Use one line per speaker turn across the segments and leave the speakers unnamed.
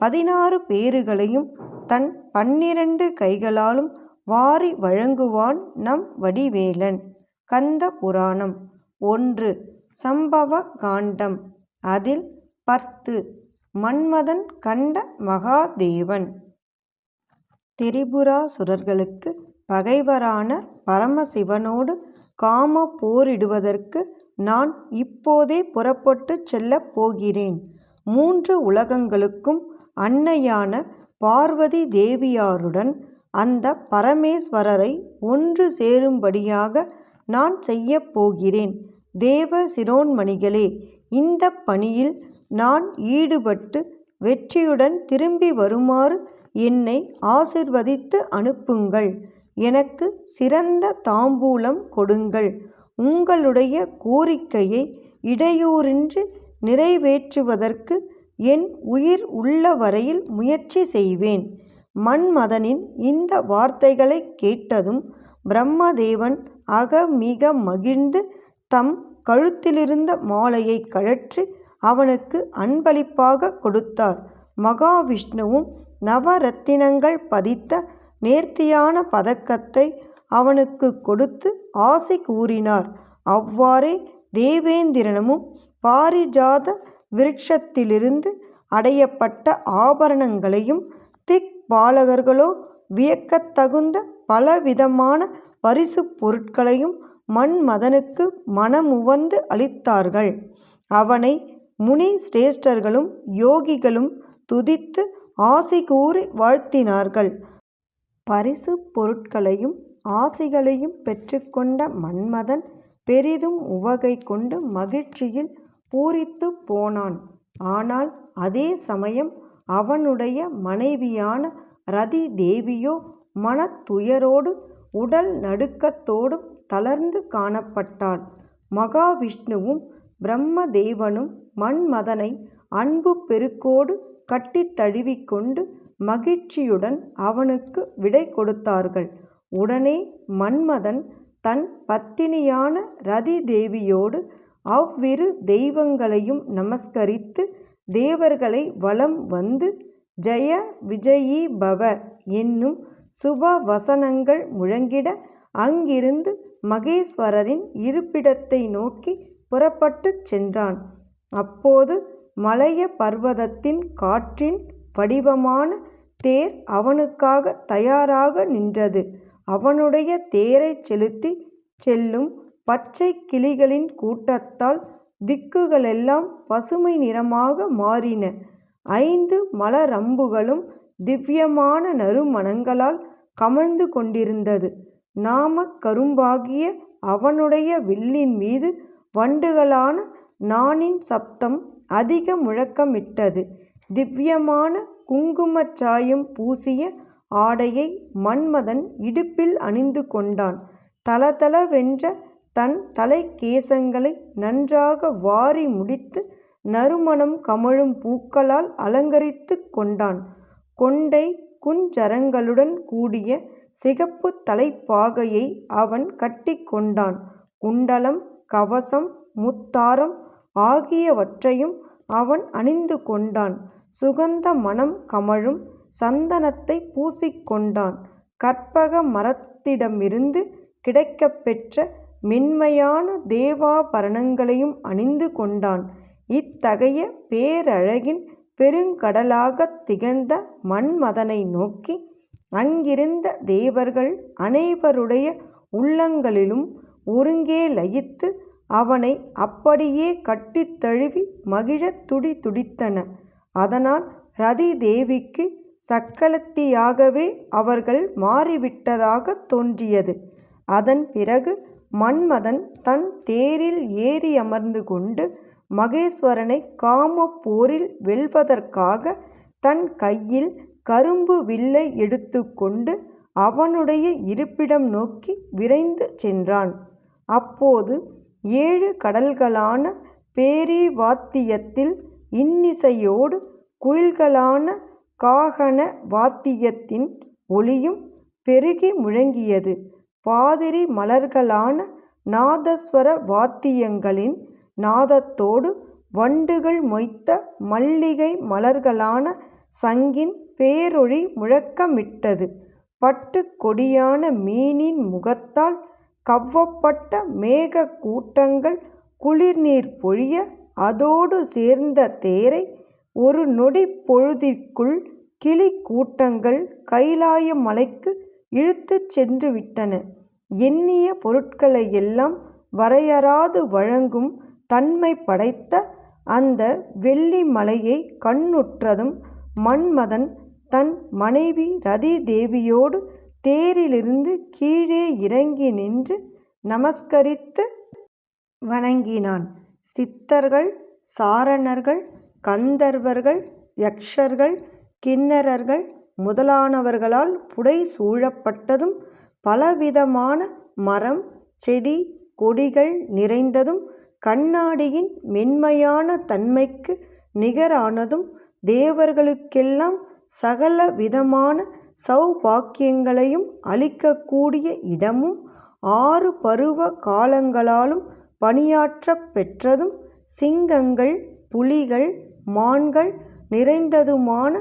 பதினாறு பேறுகளையும் தன் பன்னிரண்டு கைகளாலும் வாரி வழங்குவான் நம் வடிவேலன். கந்த புராணம் ஒன்று சம்பவ காண்டம் அதில் பத்து மன்மதன் கண்ட மகாதேவன். திரிபுராசுரர்களுக்கு பகைவரான பரமசிவனோடு காம போரிடுவதற்கு நான் இப்போதே புறப்பட்டுச் செல்லப் போகிறேன். மூன்று உலகங்களுக்கும் அன்னையான பார்வதி தேவியாருடன் அந்த பரமேஸ்வரரை ஒன்று சேரும்படியாக நான் செய்யப் போகிறேன். தேவ சிரோன்மணிகளே இந்த பணியில் நான் ஈடுபட்டு வெற்றியுடன் திரும்பி வருமாறு என்னை ஆசிர்வதித்து அனுப்புங்கள். எனக்கு சிறந்த தாம்பூலம் கொடுங்கள். உங்களுடைய கோரிக்கையை இடையூறின்றி நிறைவேற்றுவதற்கு என் உயிர் உள்ள வரையில் முயற்சி செய்வேன். மன்மதனின் இந்த வார்த்தைகளைக் கேட்டதும் பிரம்மதேவன் அகமிக மகிழ்ந்து தம் கழுத்திலிருந்த மாலையைக் கழற்றி அவனுக்கு அன்பளிப்பாகக் கொடுத்தார். மகாவிஷ்ணுவும் நவரத்தினங்கள் பதித்த நேர்த்தியான பதக்கத்தை அவனுக்கு கொடுத்து ஆசை கூறினார். அவ்வாறே தேவேந்திரனும் பாரிஜாத விருட்சத்திலிருந்து அடையப்பட்ட ஆபரணங்களையும் திக் பாலகர்களோ வியக்கத்தகுந்த பலவிதமான பரிசுப் பொருட்களையும் மன்மதனுக்கு மனமுவந்து அளித்தார்கள். அவனை முனி சிரேஷ்டர்களும் யோகிகளும் துதித்து ஆசி கூறி வாழ்த்தினார்கள். பரிசு பொருட்களையும் ஆசிகளையும் பெற்றுக்கொண்ட மன்மதன் பெரிதும் உவகை கொண்டு மகிழ்ச்சியில் பூரித்துப் போனான். ஆனால் அதே சமயம் அவனுடைய மனைவியான ரதி தேவியோ மனத்துயரோடு உடல் நடுக்கத்தோடும் தளர்ந்து காணப்பட்டாள். மகாவிஷ்ணுவும் பிரம்மதேவனும் மன்மதனை அன்பு பெருக்கோடு கட்டித் தழுவிக்கொண்டு மகிழ்ச்சியுடன் அவனுக்கு விடை கொடுத்தார்கள். உடனே மன்மதன் தன் பத்தினியான ரதி தேவியோடு அவ்விரு தெய்வங்களையும் நமஸ்கரித்து தேவர்களை வலம் வந்து ஜய விஜயீபவ என்னும் சுப வசனங்கள் முழங்கிட அங்கிருந்து மகேஸ்வரரின் இருப்பிடத்தை நோக்கி புறப்பட்டுச் சென்றான். அப்போது மலைய பர்வதத்தின் காற்றின் வடிவமான தேர் அவனுக்காக தயாராக நின்றது. அவனுடைய தேரை செலுத்தி செல்லும் பச்சைக் கிளிகளின் கூட்டத்தால் திக்குகளெல்லாம் பசுமை நிறமாக மாறின. ஐந்து மலரம்புகளும் திவ்யமான நறுமணங்களால் கமழ்ந்து கொண்டிருந்தது. நாமக் கரும்பாகிய அவனுடைய வில்லின் மீது வண்டுகளான நாணின் சப்தம் அதிக முழக்கமிட்டது. திவ்யமான குங்குமச் சாயம் பூசிய ஆடையை மன்மதன் இடுப்பில் அணிந்து கொண்டான். தளதளவென்ற தன் தலைக்கேசங்களை நன்றாக வாரி முடித்து நறுமணம் கமழும் பூக்களால் அலங்கரித்து கொண்டான். கொண்டை குஞ்சரங்களுடன் கூடிய சிகப்புத் தலைப்பாகையை அவன் கட்டி கொண்டான். குண்டலம் கவசம் முத்தாரம் ஆகியவற்றையும் அவன் அணிந்து கொண்டான். சுகந்த மனம் கமழும் சந்தனத்தை பூசிக் கொண்டான். கற்பக மரத்திடமிருந்து கிடைக்கப்பெற்ற மென்மையான தேவாபரணங்களையும் அணிந்து கொண்டான். இத்தகைய பேரழகின் பெருங்கடலாகத் திகழ்ந்த மன்மதனை நோக்கி அங்கிருந்த தேவர்கள் அனைவருடைய உள்ளங்களிலும் ஒருங்கே லயித்து அவனை அப்படியே கட்டித் தழுவி மகிழத் துடி துடித்தன. அதனால் ரதி தேவிக்கு சக்களத்தியாகவே அவர்கள் மாறிவிட்டதாகத் தோன்றியது. அதன் பிறகு மன்மதன் தன் தேரில் ஏறியமர்ந்து கொண்டு மகேஸ்வரனை காமப்போரில் வெல்வதற்காக தன் கையில் கரும்பு வில்லை எடுத்துக்கொண்டு அவனுடைய இருப்பிடம் நோக்கி விரைந்து சென்றான். அப்போது ஏழு கடல்களான பேரிவாத்தியத்தில் இன்னிசையோடு குயில்களான காகன வாத்தியத்தின் ஒளியும் பெருகி முழங்கியது. பாதிரி மலர்களான நாதஸ்வர வாத்தியங்களின் நாதத்தோடு வண்டுகள் மொய்த்த மல்லிகை மலர்களான சங்கின் பேரொழி முழக்கமிட்டது. பட்டு கொடியான மீனின் முகத்தால் கவ்வப்பட்ட மேக கூட்டங்கள் குளிர்நீர் பொழிய அதோடு சேர்ந்த தேரை ஒரு நொடி பொழுதிற்குள் கிளி கூட்டங்கள் கைலாய மலைக்கு இழுத்துச் சென்றுவிட்டன. எண்ணிய பொருட்களையெல்லாம் வரையறாது வழங்கும் தன்மை படைத்த அந்த வெள்ளி மலையை கண்ணுற்றதும் மன்மதன் தன் மனைவி ரதி தேவியோடு தேரிலிருந்து கீழே இறங்கி நின்று நமஸ்கரித்து வணங்கினான். சித்தர்கள் சாரணர்கள் கந்தர்வர்கள் யக்ஷர்கள் கின்னரர்கள் முதலானவர்களால் புடை சூழப்பட்டதும் பலவிதமான மரம் செடி கொடிகள் நிறைந்ததும் கண்ணாடியின் மென்மையான தன்மைக்கு நிகரானதும் தேவர்களுக்கெல்லாம் சகல விதமான சௌபாக்கியங்களையும் அளிக்கக்கூடிய இடமும் ஆறு பருவ காலங்களாலும் பணியாற்றப் பெற்றதும் சிங்கங்கள் புலிகள் மான்கள் நிறைந்ததுமான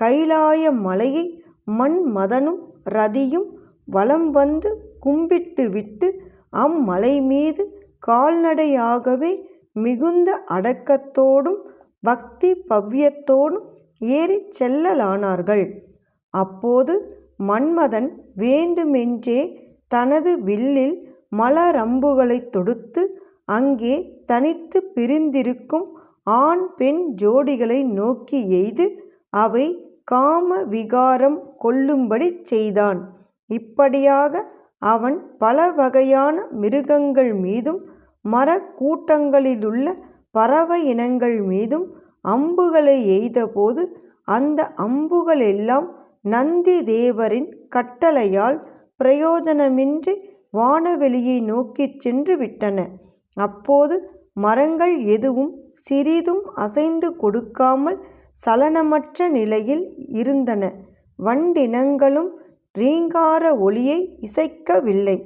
கைலாய மலையை மன்மதனும் ரதியும் வலம் வந்து கும்பிட்டுவிட்டு அம்மலைமீது கால்நடையாகவே மிகுந்த அடக்கத்தோடும் பக்தி பவ்யத்தோடும் ஏறிச் செல்லலானார்கள். அப்போது மன்மதன் வேண்டுமென்றே தனது வில்லில் மலரம்புகளைத் தொடுத்து அங்கே தனித்துப் பிரிந்திருக்கும் ஆண் பெண் ஜோடிகளை நோக்கி எய்து அவை காம விகாரம் கொள்ளும்படிச் செய்தான். இப்படியாக அவன் பல வகையான மிருகங்கள் மீதும் மரக்கூட்டங்களிலுள்ள கூட்டங்களிலுள்ள பறவையினங்கள் மீதும் அம்புகளை எய்தபோது அந்த அம்புகளெல்லாம் நந்தி தேவரின் கட்டளையால் பிரயோஜனமின்றி வானவெளியை நோக்கிச் சென்று விட்டன. அப்போது மரங்கள் எதுவும் சிறிதும் அசைந்து கொடுக்காமல் சலனமற்ற நிலையில் இருந்தன வண்டினங்களும் ரீங்கார ஒலியை இசைக்கவில்லை.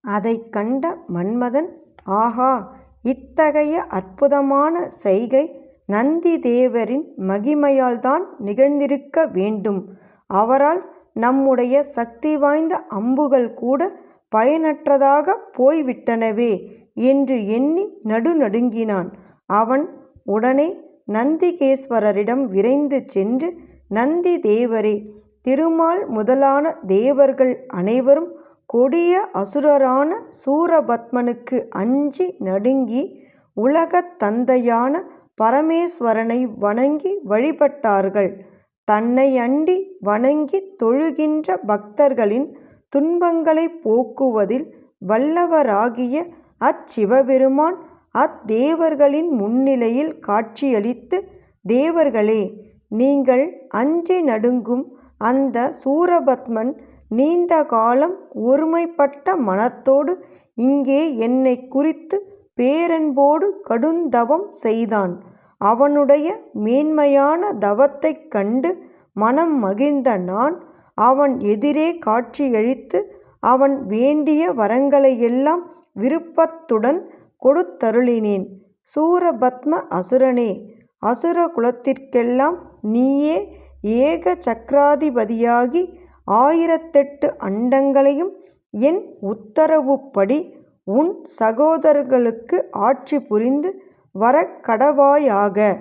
அதைக் கண்ட மன்மதன் ஆஹா இத்தகைய அற்புதமான செய்கை நந்தி தேவரின் மகிமையால்தான் நிகழ்ந்திருக்க வேண்டும். அவரால் நம்முடைய சக்தி வாய்ந்த அம்புகள் கூட பயனற்றதாகப் போய்விட்டனவே என்று எண்ணி நடுநடுங்கினான். அவன் உடனே நந்திகேஸ்வரரிடம் விரைந்து சென்று நந்தி தேவரே திருமால் முதலான தேவர்கள் அனைவரும் கொடிய அசுரரான சூரபத்மனுக்கு அஞ்சி நடுங்கி உலகத் தந்தையான பரமேஸ்வரனை வணங்கி வழிபட்டார்கள். தன்னை அண்டி வணங்கி தொழுகின்ற பக்தர்களின் துன்பங்களைப் போக்குவதில் வல்லவராகிய அச்சிவபெருமான் அத்தேவர்களின் முன்னிலையில் காட்சியளித்து தேவர்களே நீங்கள் அஞ்சி நடுங்கும் அந்த சூரபத்மன் நீண்ட காலம் ஒருமைப்பட்ட மனத்தோடு இங்கே என்னை குறித்து பேரன்போடு கடுந்தவம் செய்தான். அவனுடைய மேன்மையான தவத்தைக் கண்டு மனம் மகிழ்ந்த நான் அவன் எதிரே காட்சியளித்து அவன் வேண்டிய வரங்களையெல்லாம் விருப்பத்துடன் கொடுத்தருளினேன். சூரபத்ம அசுரனே அசுர குலத்திற்கெல்லாம் நீயே ஏக சக்கராதிபதியாகி ஆயிரத்தெட்டு அண்டங்களையும் என் உத்தரவுப்படி உன் சகோதரர்களுக்கு ஆட்சி புரிந்து வர கடவாயாக.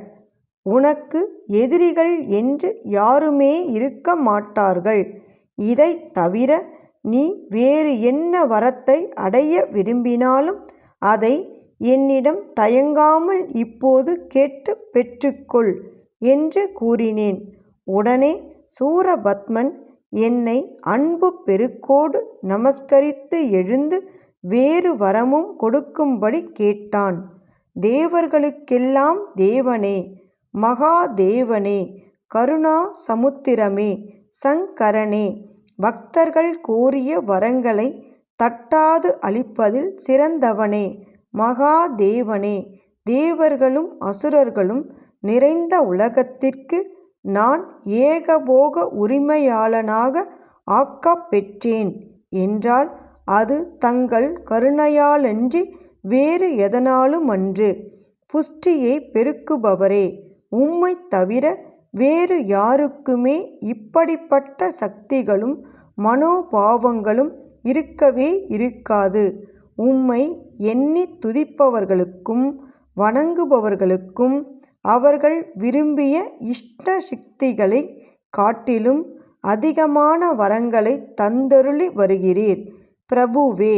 உனக்கு எதிரிகள் என்று யாருமே இருக்க மாட்டார்கள். இதைத் தவிர நீ வேறு என்ன வரத்தை அடைய விரும்பினாலும் அதை என்னிடம் தயங்காமல் இப்போது கேட்டு பெற்றுக்கொள் என்று கூறினேன். உடனே சூரபத்மன் என்னை அன்பு பெருக்கோடு நமஸ்கரித்து எழுந்து வேறு வரமும் கொடுக்கும்படி கேட்டான். தேவர்களுக்கெல்லாம் தேவனே மகாதேவனே கருணா சமுத்திரமே சங்கரனே பக்தர்கள் கோரிய வரங்களை தட்டாது அளிப்பதில் சிறந்தவனே மகாதேவனே தேவர்களும் அசுரர்களும் நிறைந்த உலகத்திற்கு நான் ஏகபோக உரிமையாளனாக ஆக்கப் பெற்றேன் என்றால் அது தங்கள் கருணையாலன்றி வேறு எதனாலுமன்று. புஷ்டியை பெருக்குபவரே உம்மை தவிர வேறு யாருக்குமே இப்படிப்பட்ட சக்திகளும் மனோபாவங்களும் இருக்கவே இருக்காது. உம்மை எண்ணித் துதிப்பவர்களுக்கும் வணங்குபவர்களுக்கும் அவர்கள் விரும்பிய இஷ்ட சக்திகளை காட்டிலும் அதிகமான வரங்களை தந்தருளி வருகிறீர். பிரபுவே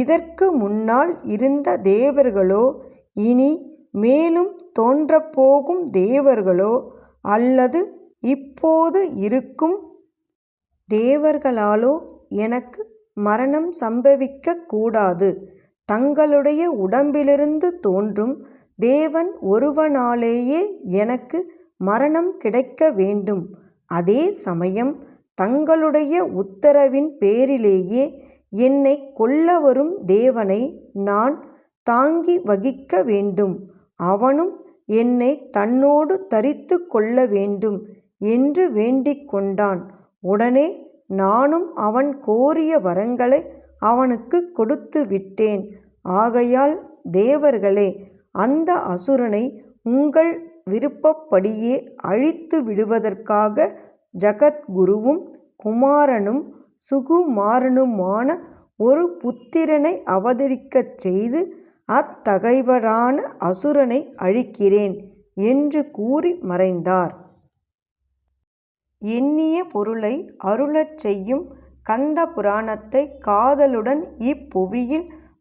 இதற்கு முன்னால் இருந்த தேவர்களோ இனி மேலும் தோன்றப்போகும் தேவர்களோ அல்லது இப்போது இருக்கும் தேவர்களாலோ எனக்கு மரணம் சம்பவிக்கக்கூடாது தங்களுடைய உடம்பிலிருந்து தோன்றும் தேவன் ஒருவனாலேயே எனக்கு மரணம் கிடைக்க வேண்டும். அதே சமயம் தங்களுடைய உத்தரவின் பேரிலேயே என்னை கொல்ல வரும் தேவனை நான் தாங்கி வகிக்க வேண்டும். அவனும் என்னை தன்னோடு தரித்து கொள்ள வேண்டும் என்று வேண்டிக் கொண்டான். உடனே நானும் அவன் கோரிய வரங்களை அவனுக்கு கொடுத்து விட்டேன் ஆகையால் தேவர்களே அந்த அசுரனை உங்கள் விருப்பப்படியே அழித்து விடுவதற்காக ஜகத்குருவும் குமாரனும் சுகுமாரனுமான ஒரு புத்திரனை அவதரிக்கச் செய்து அத்தகைவரான அசுரனை அழிக்கிறேன் என்று கூறி மறைந்தார். எண்ணிய பொருளை அருளச் செய்யும் கந்த புராணத்தை காதலுடன் இப்புவியில்